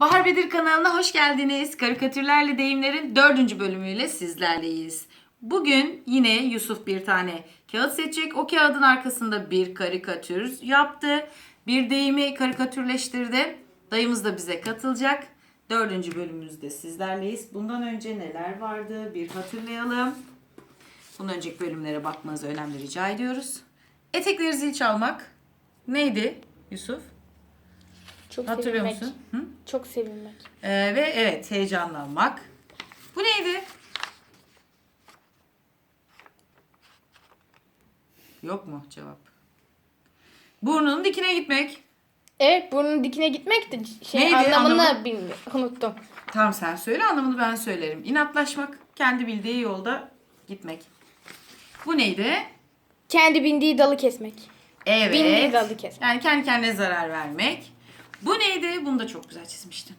Bahar Bedir kanalına hoş geldiniz. Karikatürlerle deyimlerin dördüncü bölümüyle sizlerleyiz. Bugün yine Yusuf bir tane kağıt seçecek. O kağıdın arkasında bir karikatür yaptı. Bir deyimi karikatürleştirdi. Dayımız da bize katılacak. Dördüncü bölümümüzde sizlerleyiz. Bundan önce neler vardı bir hatırlayalım. Bundan önceki bölümlere bakmanızı önemli rica ediyoruz. Etekleri zil çalmak neydi Yusuf? Çok Hatırlıyor sevinmek. musun? Hı? Çok sevinmek. Ee, ve evet heyecanlanmak. Bu neydi? Yok mu cevap? Burnunun dikine gitmek. Evet burnun dikine gitmek de şey Neydi anlamını anlamı? bilmiyorum. Unuttum. Tamam sen söyle anlamını ben söylerim. İnatlaşmak, kendi bildiği yolda gitmek. Bu neydi? Kendi bindiği dalı kesmek. Evet. Bindiği dalı kesmek. Yani kendi kendine zarar vermek. Bu neydi? Bunu da çok güzel çizmiştin.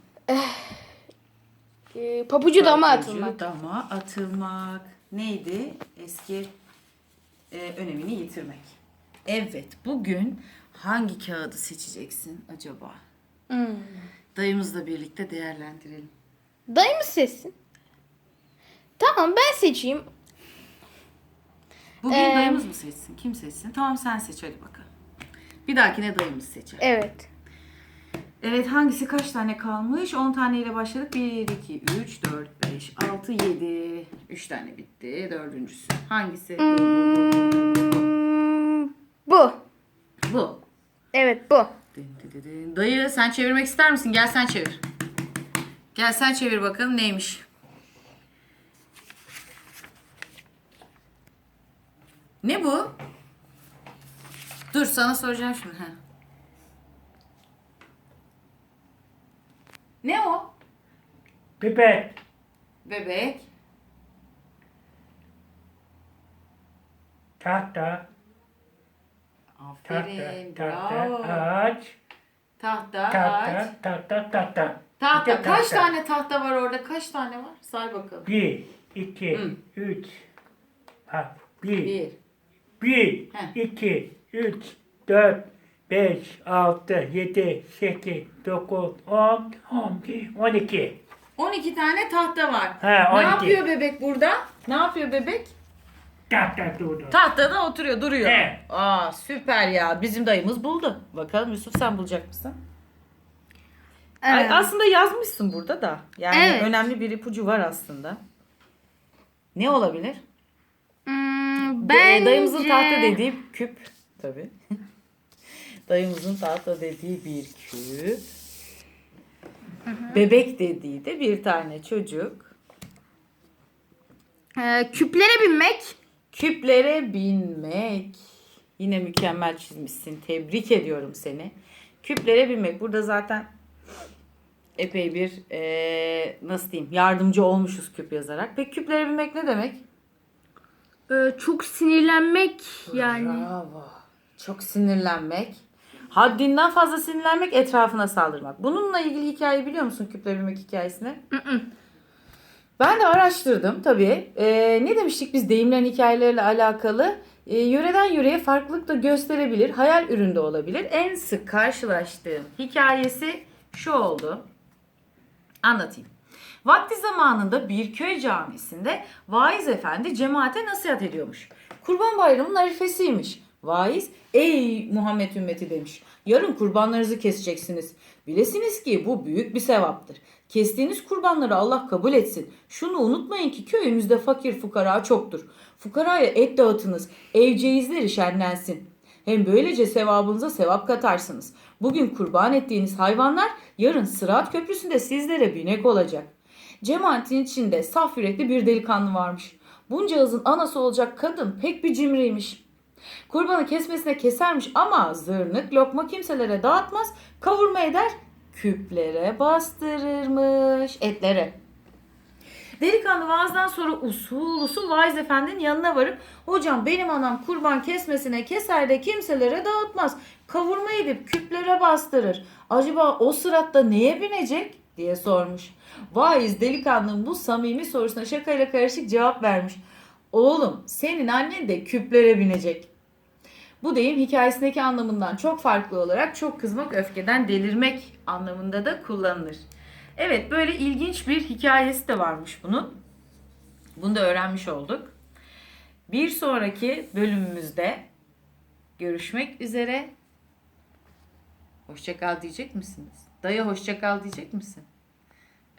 Ee, pabucu dama atılmak. Dama atılmak. Neydi? Eski e, önemini yitirmek. Evet, bugün hangi kağıdı seçeceksin acaba? Hmm. Dayımızla birlikte değerlendirelim. Dayı mı seçsin? Tamam ben seçeyim. Bugün Ee, dayımız mı seçsin? Kim seçsin? Tamam sen seç hadi bakalım. Bir dahakine dayımız seçer. Evet. Evet hangisi kaç tane kalmış? 10 taneyle başladık. 1, 2, 3, 4, 5, 6, 7. 3 tane bitti. Dördüncüsü. Hangisi? Hmm, bu. Bu. Evet bu. Dayı sen çevirmek ister misin? Gel sen çevir. Gel sen çevir bakalım neymiş. Ne bu? Dur sana soracağım şimdi. Ha. Ne o? Pipet, Bebek. tahta, tahta, Aferin. tahta, Bravo. ağaç, Tahta, ağaç. tahta, tahta, tahta. Tahta. De Kaç tahta. tane tahta var orada? Kaç tane var? Say bakalım. Bir, iki, Hı. üç, ha, bir, Bir. bir, Heh. iki, üç, dört, beş, altı, yedi, sekiz, dokuz, on, on bir, on iki. 12 tane tahta var. He, Ne 12. yapıyor bebek burada? Ne yapıyor bebek? Tahta durdu. Tahtada oturuyor, duruyor. He. Aa süper ya. Bizim dayımız buldu. Bakalım Yusuf sen bulacak mısın? Ay, aslında yazmışsın burada da. Yani Evet. önemli bir ipucu var aslında. Ne olabilir? Hmm, Ee, Dayımızın tahta dediği küp. Tabii. Dayımızın tahta dediği bir küp. Bebek dediği de bir tane çocuk. Ee, küplere binmek. Küplere binmek. Yine mükemmel çizmişsin. Tebrik ediyorum seni. Küplere binmek. Burada zaten epey bir eee, nasıl diyeyim yardımcı olmuşuz küp yazarak. Peki küplere binmek ne demek? Ee, çok sinirlenmek yani. Bravo. Çok sinirlenmek. Haddinden fazla sinirlenmek, etrafına saldırmak. Bununla ilgili hikayeyi biliyor musun küple binmek hikayesini? Ben de araştırdım tabii. Ee, ne demiştik biz deyimlerin hikayeleriyle alakalı? Ee, yöreden yöreye farklılık da gösterebilir, hayal üründe olabilir. En sık karşılaştığım hikayesi şu oldu. Anlatayım. Vakti zamanında bir köy camisinde vaiz efendi cemaate nasihat ediyormuş. Kurban bayramının arifesiymiş. Vaiz, ey Muhammed ümmeti demiş. Yarın kurbanlarınızı keseceksiniz. Bilesiniz ki bu büyük bir sevaptır. Kestiğiniz kurbanları Allah kabul etsin. Şunu unutmayın ki köyümüzde fakir fukara çoktur. Fukaraya et dağıtınız, evceizleri şenlensin. Hem böylece sevabınıza sevap katarsınız. Bugün kurban ettiğiniz hayvanlar yarın Sırat Köprüsü'nde sizlere binek olacak. Cemaatin içinde saf yürekli bir delikanlı varmış. Bunca ağızın anası olacak kadın pek bir cimriymiş. Kurbanı kesmesine kesermiş ama zırnık lokma kimselere dağıtmaz, kavurma eder, küplere bastırırmış etlere. Delikanlı vaazdan sonra usul usul vaiz efendinin yanına varıp hocam benim anam kurban kesmesine keser de kimselere dağıtmaz. Kavurma edip küplere bastırır. Acaba o sıratta neye binecek diye sormuş. Vaiz delikanlının bu samimi sorusuna şakayla karışık cevap vermiş. Oğlum senin annen de küplere binecek. Bu deyim hikayesindeki anlamından çok farklı olarak çok kızmak, öfkeden delirmek anlamında da kullanılır. Evet böyle ilginç bir hikayesi de varmış bunun. Bunu da öğrenmiş olduk. Bir sonraki bölümümüzde görüşmek üzere. Hoşçakal diyecek misiniz? Dayı hoşçakal diyecek misin?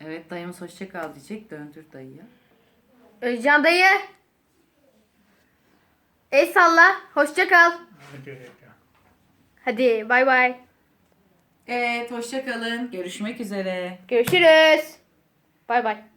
Evet dayımız hoşçakal diyecek. Döndür dayıya. Özcan dayı. El salla. Hoşça Hadi. Hadi bay bay. Evet hoşçakalın. Görüşmek üzere. Görüşürüz. Bay bay.